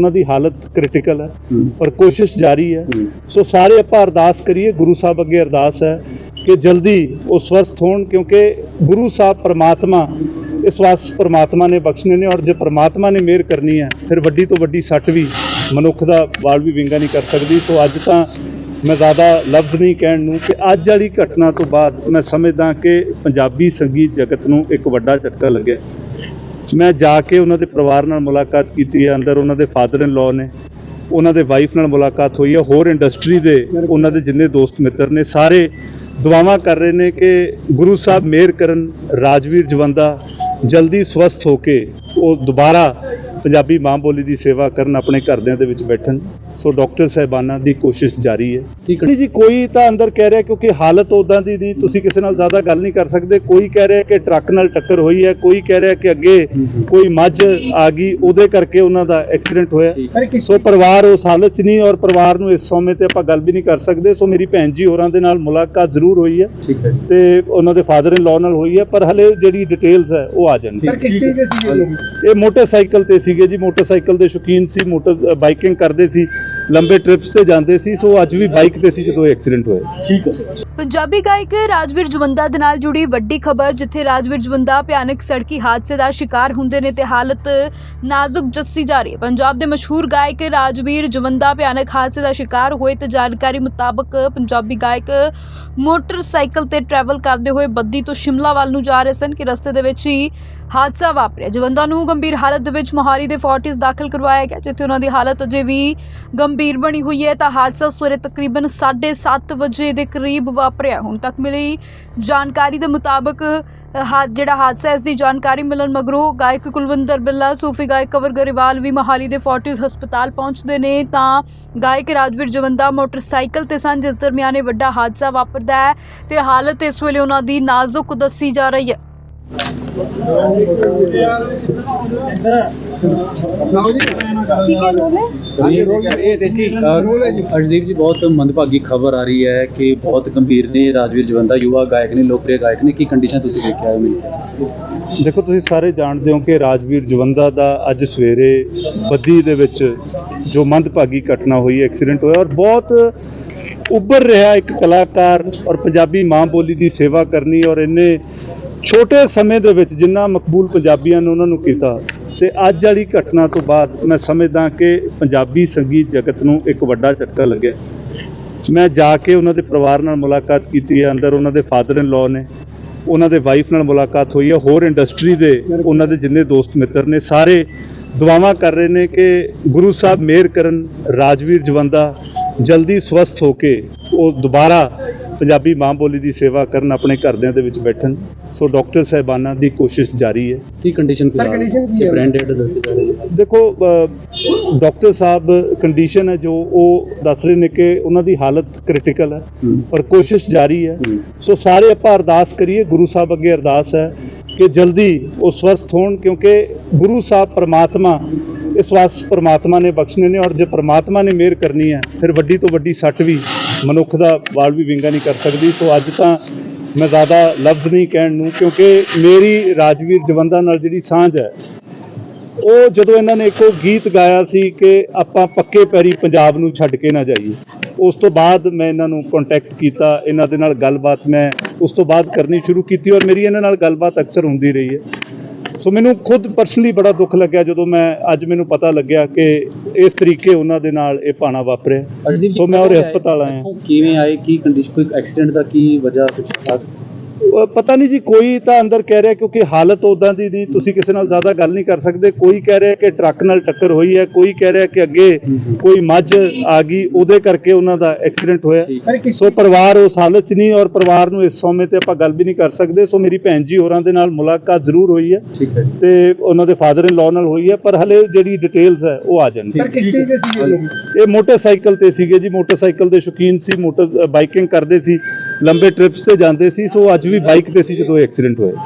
ਉਹਨਾਂ ਦੀ ਹਾਲਤ ਕ੍ਰਿਟੀਕਲ ਹੈ। ਪਰ ਕੋਸ਼ਿਸ਼ ਜਾਰੀ ਹੈ। ਸੋ ਸਾਰੇ ਆਪਾਂ ਅਰਦਾਸ ਕਰੀਏ ਗੁਰੂ ਸਾਹਿਬ ਅੱਗੇ ਅਰਦਾਸ ਹੈ ਕਿ ਜਲਦੀ ਉਹ ਸਵਸਥ ਹੋਣ ਕਿਉਂਕਿ ਗੁਰੂ ਸਾਹਿਬ ਪ੍ਰਮਾਤਮਾ ਇਸ ਵਾਸ ਪ੍ਰਮਾਤਮਾ ਨੇ ਬਖਸ਼ਣੇ ਨੇ ਔਰ ਜੇ ਪ੍ਰਮਾਤਮਾ ਨੇ ਮਿਹਰ ਕਰਨੀ ਹੈ ਫਿਰ ਵੱਡੀ ਤੋਂ ਵੱਡੀ ਸੱਟ ਵੀ ਮਨੁੱਖ ਦਾ ਵਾਲ ਵੀ ਵਿੰਗਾ ਨਹੀਂ ਕਰ ਸਕਦੀ ਸੋ ਅੱਜ ਤਾਂ ਮੈਂ ਜ਼ਿਆਦਾ ਲਫ਼ਜ਼ ਨਹੀਂ ਕਹਿਣ ਨੂੰ ਕਿ ਅੱਜ ਵਾਲੀ ਘਟਨਾ ਤੋਂ ਬਾਅਦ ਮੈਂ ਸਮਝਦਾ ਕਿ ਪੰਜਾਬੀ ਸੰਗੀਤ ਜਗਤ ਨੂੰ ਇੱਕ ਵੱਡਾ ਝਟਕਾ ਲੱਗਿਆ ਮੈਂ ਜਾ ਕੇ ਉਹਨਾਂ ਦੇ ਪਰਿਵਾਰ ਨਾਲ ਮੁਲਾਕਾਤ ਕੀਤੀ ਹੈ, ਅੰਦਰ ਉਹਨਾਂ ਦੇ ਫਾਦਰ ਇਨ ਲਾਅ ਨੇ, ਉਹਨਾਂ ਦੇ ਵਾਈਫ ਨਾਲ ਮੁਲਾਕਾਤ ਹੋਈ ਹੈ, ਹੋਰ ਇੰਡਸਟਰੀ ਦੇ ਉਹਨਾਂ ਦੇ ਜਿੰਨੇ ਦੋਸਤ ਮਿੱਤਰ ਨੇ, ਸਾਰੇ ਦੁਆਵਾਂ ਕਰ ਰਹੇ ਨੇ ਕਿ ਗੁਰੂ ਸਾਹਿਬ ਮਿਹਰ ਕਰਨ, ਰਾਜਵੀਰ ਜਵੰਦਾ ਜਲਦੀ ਸਵਸਥ ਹੋ ਕੇ ਉਹ ਦੁਬਾਰਾ ਪੰਜਾਬੀ ਮਾਂ ਬੋਲੀ ਦੀ ਸੇਵਾ ਕਰਨ ਆਪਣੇ ਘਰਦਿਆਂ ਦੇ ਵਿੱਚ ਬੈਠਣ। ਸੋ ਡਾਕਟਰ ਸਾਹਿਬਾਨਾਂ ਦੀ ਕੋਸ਼ਿਸ਼ ਜਾਰੀ ਹੈ। ਠੀਕ ਨਹੀਂ ਜੀ ਕੋਈ ਤਾਂ ਅੰਦਰ ਕਹਿ ਰਿਹਾ ਕਿਉਂਕਿ ਹਾਲਤ ਉਦਾਂ ਦੀ ਦੀ ਤੁਸੀਂ ਕਿਸੇ ਨਾਲ ਜ਼ਿਆਦਾ ਗੱਲ ਨਹੀਂ ਕਰ ਸਕਦੇ। ਕੋਈ ਕਹਿ ਰਿਹਾ ਕਿ ਟਰੱਕ ਨਾਲ ਟੱਕਰ ਹੋਈ ਹੈ ਕੋਈ ਕਹਿ ਰਿਹਾ ਕਿ ਅੱਗੇ ਹੂੰ ਹੂੰ। ਕੋਈ ਮੱਝ ਆ ਗਈ ਉਹਦੇ ਕਰਕੇ ਉਹਨਾਂ ਦਾ ਐਕਸੀਡੈਂਟ ਹੋਇਆ। ਸੋ ਪਰਿਵਾਰ ਉਸ ਹਾਲਤ 'ਚ ਨਹੀਂ ਔਰ ਪਰਿਵਾਰ ਨੂੰ ਇਸ ਸਮੇਂ ਤੇ ਆਪਾਂ ਗੱਲ ਵੀ ਨਹੀਂ ਕਰ ਸਕਦੇ। ਸੋ ਮੇਰੀ ਭੈਣ ਜੀ ਹੋਰਾਂ ਦੇ ਨਾਲ ਮੁਲਾਕਾਤ ਜ਼ਰੂਰ ਹੋਈ ਹੈ। ਹੈ। ਤੇ ਉਹਨਾਂ ਦੇ ਫਾਦਰ ਇਨ ਲਾਅ ਨਾਲ ਹੋਈ ਹੈ ਪਰ ਹਲੇ ਜਿਹੜੀ ਡਿਟੇਲਸ ਹੈ ਉਹ ਆ ਜਾਣਗੀ ਸਰ ਕਿਸ ਚੀਜ਼ ਦੇ ਸੀਗੇ ਜੀ ਇਹ ਮੋਟਰਸਾਈਕਲ ਤੇ ਸੀਗੇ ਜੀ। ਮੋਟਰਸਾਈਕਲ ਦੇ ਸ਼ੌਕੀਨ ਸੀ ਮੋਟਰ ਬਾਈਕਿੰਗ ਕਰਦੇ ਸੀ। ਲੰਬੇ ਟ੍ਰਿਪਸ ਤੇ ਜਾਂਦੇ ਸੀ ਸੋ ਅੱਜ ਵੀ ਬਾਈਕ ਤੇ ਸੀ ਜਦੋਂ ਐਕਸੀਡੈਂਟ ਹੋਇਆ। ਠੀਕ ਹੈ। ਪੰਜਾਬੀ ਗਾਇਕ ਰਾਜਵੀਰ ਜਵੰਦਾ ਦੇ ਨਾਲ ਜੁੜੀ ਵੱਡੀ ਖਬਰ ਜਿੱਥੇ ਰਾਜਵੀਰ ਜਵੰਦਾ ਭਿਆਨਕ ਸੜਕੀ ਹਾਦਸੇ ਦਾ ਸ਼ਿਕਾਰ ਹੁੰਦੇ ਨੇ ਤੇ ਹਾਲਤ ਨਾਜ਼ੁਕ ਦੱਸੀ ਜਾ ਰਹੀ ਹੈ। ਪੰਜਾਬ ਦੇ ਮਸ਼ਹੂਰ ਗਾਇਕ ਰਾਜਵੀਰ ਜਵੰਦਾ ਭਿਆਨਕ ਹਾਦਸੇ ਦਾ ਸ਼ਿਕਾਰ ਹੋਏ ਤੇ ਜਾਣਕਾਰੀ ਮੁਤਾਬਕ ਪੰਜਾਬੀ ਗਾਇਕ ਮੋਟਰਸਾਈਕਲ ਤੇ ਟਰੈਵਲ ਕਰਦੇ ਹੋਏ ਬੱਦੀ ਤੋਂ ਸ਼ਿਮਲਾ ਵੱਲ ਨੂੰ ਜਾ ਰਹੇ ਸਨ ਕਿ ਰਸਤੇ ਦੇ ਵਿੱਚ ਹੀ ਹਾਦਸਾ ਵਾਪਰਿਆ। ਜਵੰਦਾ ਨੂੰ ਗੰਭੀਰ ਹਾਲਤ ਦੇ ਵਿੱਚ ਮੋਹਾਲੀ ਦੇ ਫੋਰਟਿਸ ਦਾਖਲ ਕਰਵਾਇਆ ਗਿਆ ਜਿੱਥੇ ਉਹਨਾਂ ਦੀ ਹਾਲਤ ਅਜੇ ਵੀ ਗੰਭੀਰ ਬਣੀ ਹੋਈ ਹੈ, ਤਾਂ ਹਾਦਸਾ ਸਵੇਰੇ ਤਕਰੀਬਨ 7:30 ਵਜੇ ਦੇ ਕਰੀਬ ਵਾਪਰਿਆ। ਹੁਣ ਤੱਕ ਮਿਲੀ ਜਾਣਕਾਰੀ ਦੇ ਮੁਤਾਬਕ ਹਾ, ਜਿਹੜਾ ਹਾਦਸਾ ਇਸ ਦੀ ਜਾਣਕਾਰੀ ਮਿਲਣ ਮਗਰੋਂ ਗਾਇਕ ਕੁਲਵਿੰਦਰ ਬਿੱਲਾ, ਸੂਫੀ ਗਾਇਕ ਕਵਰ ਗਰੇਵਾਲ ਵੀ ਮੋਹਾਲੀ ਦੇ ਫੋਰਟਿਸ ਹਸਪਤਾਲ ਪਹੁੰਚਦੇ ਨੇ। ਤਾਂ ਗਾਇਕ ਰਾਜਵੀਰ ਜਵੰਦਾ ਮੋਟਰਸਾਈਕਲ ਤੇ ਸਨ, ਜਿਸ ਦਰਮਿਆਨ ਇਹ ਵੱਡਾ ਹਾਦਸਾ ਵਾਪਰਦਾ ਹੈ ਤੇ ਹਾਲਤ ਇਸ ਵੇਲੇ ਉਹਨਾਂ ਦੀ ਨਾਜ਼ੁਕ ਦੱਸੀ ਜਾ ਰਹੀ ਹੈ। ਲਓ ਜੀ ਬਹੁਤ ਮੰਦਭਾਗੀ ਖਬਰ ਆ ਰਹੀ ਹੈ ਕਿ ਬਹੁਤ ਗੰਭੀਰ ਨੇ ਰਾਜਵੀਰ ਜਵੰਦਾ ਯੁਵਾ ਗਾਇਕ ਨੇ ਲੋਕਪ੍ਰਿय ਗਾਇਕ ਨੇ। ਕੀ ਕੰਡੀਸ਼ਨ ਤੁਸੀਂ ਦੇਖਿਆ ਹੈ ਮੈਨੂੰ? ਦੇਖੋ ਤੁਸੀਂ ਸਾਰੇ ਜਾਣਦੇ ਹੋ ਕਿ ਰਾਜਵੀਰ ਜਵੰਦਾ ਦਾ ਅੱਜ ਸਵੇਰੇ ਬੱਦੀ ਦੇ ਵਿੱਚ ਜੋ ਮੰਦਭਾਗੀ ਘਟਨਾ ਹੋਈ ਐਕਸੀਡੈਂਟ ਹੋਇਆ ਔਰ ਬਹੁਤ ਉੱਭਰ ਰਿਹਾ ਇੱਕ ਕਲਾਕਾਰ ਔਰ ਪੰਜਾਬੀ ਮਾਂ ਬੋਲੀ ਦੀ ਸੇਵਾ ਕਰਨੀ ਔਰ ਇੰਨੇ ਛੋਟੇ ਸਮੇਂ ਦੇ ਵਿੱਚ ਜਿੰਨਾ ਮਕਬੂਲ ਪੰਜਾਬੀਆਂ ਨੇ ਉਹਨਾਂ ਨੂੰ ਕੀਤਾ ਤੇ ਅੱਜ ਵਾਲੀ ਘਟਨਾ ਤੋਂ ਬਾਅਦ ਮੈਂ ਸਮਝਦਾ ਕਿ ਪੰਜਾਬੀ ਸੰਗੀਤ ਜਗਤ ਨੂੰ ਇੱਕ ਵੱਡਾ ਝਟਕਾ ਲੱਗਿਆ। ਮੈਂ ਜਾ ਕੇ ਉਹਨਾਂ ਦੇ ਪਰਿਵਾਰ ਨਾਲ ਮੁਲਾਕਾਤ ਕੀਤੀ ਹੈ, ਅੰਦਰ ਉਹਨਾਂ ਦੇ ਫਾਦਰ ਇਨ ਲਾਅ ਨੇ, ਉਹਨਾਂ ਦੇ ਵਾਈਫ ਨਾਲ ਮੁਲਾਕਾਤ ਹੋਈ ਹੈ, ਹੋਰ ਇੰਡਸਟਰੀ ਦੇ ਉਹਨਾਂ ਦੇ ਜਿੰਨੇ ਦੋਸਤ ਮਿੱਤਰ ਨੇ, ਸਾਰੇ ਦੁਆਵਾਂ ਕਰ ਰਹੇ ਨੇ ਕਿ ਗੁਰੂ ਸਾਹਿਬ ਮਿਹਰ ਕਰਨ ਰਾਜਵੀਰ ਜਵੰਦਾ ਜਲਦੀ ਸਵਸਥ ਹੋ ਕੇ ਉਹ ਦੁਬਾਰਾ ਪੰਜਾਬੀ ਮਾਂ ਬੋਲੀ ਦੀ ਸੇਵਾ ਕਰਨ ਆਪਣੇ ਘਰਦਿਆਂ ਦੇ ਵਿੱਚ ਬੈਠਣ ਸੋ ਡਾਕਟਰ ਸਾਹਿਬਾਨਾਂ ਦੀ ਕੋਸ਼ਿਸ਼ ਜਾਰੀ ਹੈ ਕੀ ਕੰਡੀਸ਼ਨ Sir, condition ਕੀ ਹੈ? ਬ੍ਰਾਂਡ ਡੇਡ ਦੱਸੇ ਜਾ ਰਹੇ ਦੇਖੋ ਡਾਕਟਰ ਸਾਹਿਬ ਕੰਡੀਸ਼ਨ ਹੈ ਜੋ ਉਹ ਦੱਸ ਰਹੇ ਨੇ ਕਿ ਉਹਨਾਂ ਦੀ ਹਾਲਤ ਕ੍ਰਿਟੀਕਲ ਹੈ। ਪਰ ਕੋਸ਼ਿਸ਼ ਜਾਰੀ ਹੂੰ। ਸੋ ਸਾਰੇ ਆਪਾਂ ਅਰਦਾਸ ਕਰੀਏ ਗੁਰੂ ਸਾਹਿਬ ਅੱਗੇ ਅਰਦਾਸ ਹੈ ਕਿ ਜਲਦੀ ਉਹ ਸਵਸਥ ਹੋਣ ਕਿਉਂਕਿ ਗੁਰੂ ਸਾਹਿਬ ਪ੍ਰਮਾਤਮਾ ਇਸ ਵਾਸ ਪ੍ਰਮਾਤਮਾ ਨੇ ਬਖਸ਼ਣੇ ਨੇ ਔਰ ਜੇ ਪ੍ਰਮਾਤਮਾ ਨੇ ਮਿਹਰ ਕਰਨੀ ਹੈ, ਫਿਰ ਵੱਡੀ ਤੋਂ ਵੱਡੀ ਸੱਟ ਵੀ ਮਨੁੱਖ ਦਾ ਵਾਲ ਵੀ ਵਿੰਗਾ ਨਹੀਂ ਕਰ ਸਕਦੀ। ਸੋ ਅੱਜ ਤਾਂ ਮੈਂ ਜ਼ਿਆਦਾ ਲਫ਼ਜ਼ ਨਹੀਂ ਕਹਿਣ ਨੂੰ, ਕਿਉਂਕਿ ਮੇਰੀ ਰਾਜਵੀਰ ਜਵੰਦਾ ਨਾਲ ਜਿਹੜੀ ਸਾਂਝ ਹੈ, ਉਹ ਜਦੋਂ ਇਹਨਾਂ ਨੇ ਇੱਕੋ ਗੀਤ ਗਾਇਆ ਸੀ ਕਿ ਆਪਾਂ ਪੱਕੇ ਪੈਰੀ ਪੰਜਾਬ ਨੂੰ ਛੱਡ ਕੇ ਨਾ ਜਾਈਏ, ਉਸ ਤੋਂ ਬਾਅਦ ਮੈਂ ਇਹਨਾਂ ਨੂੰ ਕੰਟੈਕਟ ਕੀਤਾ, ਇਹਨਾਂ ਦੇ ਨਾਲ ਗੱਲਬਾਤ ਮੈਂ ਉਸ ਤੋਂ ਬਾਅਦ ਕਰਨੀ ਸ਼ੁਰੂ ਕੀਤੀ ਔਰ ਮੇਰੀ ਇਹਨਾਂ ਨਾਲ ਗੱਲਬਾਤ ਅਕਸਰ ਹੁੰਦੀ ਰਹੀ ਹੈ। ਸੋ ਮੈਨੂੰ ਖੁਦ ਪਰਸਨਲੀ ਬੜਾ ਦੁੱਖ ਲੱਗਿਆ ਜਦੋਂ ਮੈਂ ਅੱਜ ਮੈਨੂੰ ਪਤਾ ਲੱਗਿਆ ਕਿ ਇਸ ਤਰੀਕੇ ਉਹਨਾਂ ਦੇ ਨਾਲ ਇਹ ਭਾਣਾ ਵਾਪਰਿਆ। ਸੋ ਮੈਂ ਉਹਦੇ ਹਸਪਤਾਲ ਆਇਆ। ਕਿਵੇਂ ਆਏ? ਕੀ ਕੰਡੀਸ਼ਨ ਕੋਈ ਐਕਸੀਡੈਂਟ ਦਾ ਕੀ ਵਜ੍ਹਾ? ਕੁਝ ਖਾਸ? ਉਹ ਪਤਾ ਨਹੀਂ ਜੀ ਕੋਈ ਤਾਂ ਅੰਦਰ ਕਹਿ ਰਿਹਾ ਕਿਉਂਕਿ ਹਾਲਤ ਉਦਾਂ ਦੀ ਦੀ ਤੁਸੀਂ ਕਿਸੇ ਨਾਲ ਜ਼ਿਆਦਾ ਗੱਲ ਨਹੀਂ ਕਰ ਸਕਦੇ। ਕੋਈ ਕਹਿ ਰਿਹਾ ਕਿ ਟਰੱਕ ਨਾਲ ਟੱਕਰ ਹੋਈ ਹੈ ਕੋਈ ਕਹਿ ਰਿਹਾ ਕਿ ਅੱਗੇ। ਕੋਈ ਮੱਝ ਆ ਗਈ ਉਹਦੇ ਕਰਕੇ ਉਹਨਾਂ ਦਾ ਐਕਸੀਡੈਂਟ ਹੋਇਆ। ਸੋ ਪਰਿਵਾਰ ਉਸ ਹਾਲਤ 'ਚ ਨਹੀਂ ਔਰ ਪਰਿਵਾਰ ਨੂੰ ਇਸ ਸਮੇਂ ਤੇ ਆਪਾਂ ਗੱਲ ਵੀ ਨਹੀਂ ਕਰ ਸਕਦੇ। ਸੋ ਮੇਰੀ ਭੈਣ ਜੀ ਹੋਰਾਂ ਦੇ ਨਾਲ ਮੁਲਾਕਾਤ ਜ਼ਰੂਰ ਹੋਈ ਹੈ। ਤੇ ਉਹਨਾਂ ਦੇ ਫਾਦਰ ਇਨ ਲਾਅ ਨਾਲ ਹੋਈ ਹੈ ਪਰ ਹਲੇ ਜਿਹੜੀ ਡਿਟੇਲਸ ਹੈ ਉਹ ਆ ਜਾਣਗੀ ਸਰ ਕਿਸ ਚੀਜ਼ ਦੇ ਸੀਗੇ ਜੀ ਇਹ ਮੋਟਰਸਾਈਕਲ ਤੇ ਸੀਗੇ ਜੀ। ਮੋਟਰਸਾਈਕਲ ਦੇ ਸ਼ੌਕੀਨ ਸੀ ਮੋਟਰ ਬਾਈਕਿੰਗ ਕਰਦੇ ਸੀ। ਲੰਬੇ ਟ੍ਰਿਪਸ ਤੇ ਜਾਂਦੇ ਸੀ ਸੋ ਅੱਜ ਵੀ ਬਾਈਕ ਤੇ ਸੀ ਜਦੋਂ ਐਕਸੀਡੈਂਟ ਹੋਇਆ।